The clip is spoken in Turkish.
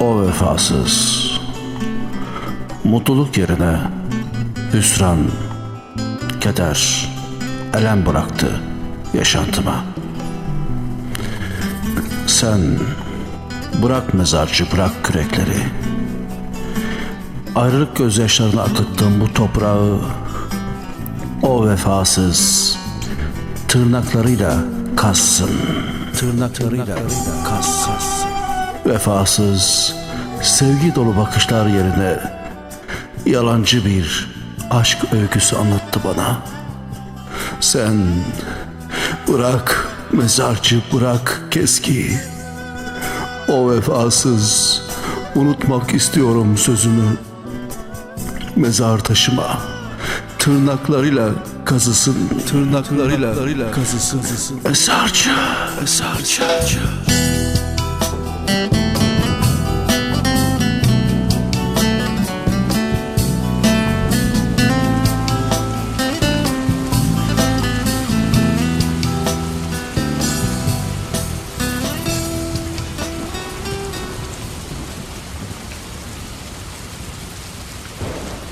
O vefasız Mutluluk yerine hüsran, keder, elem bıraktı yaşantıma. Sen bırak mezarcı, bırak kürekleri. Ayrılık gözyaşlarına akıttığım bu toprağı o vefasız tırnaklarıyla kassın. Tırnaklarıyla kassın. Vefasız, sevgi dolu bakışlar yerine yalancı bir aşk öyküsü anlattı bana. Sen bırak mezarcı bırak keski. O vefasız unutmak istiyorum sözümü. Mezar taşıma tırnaklarıyla kazısın tırnaklarıyla kazısın. Esarçı, esarçı. esarçı.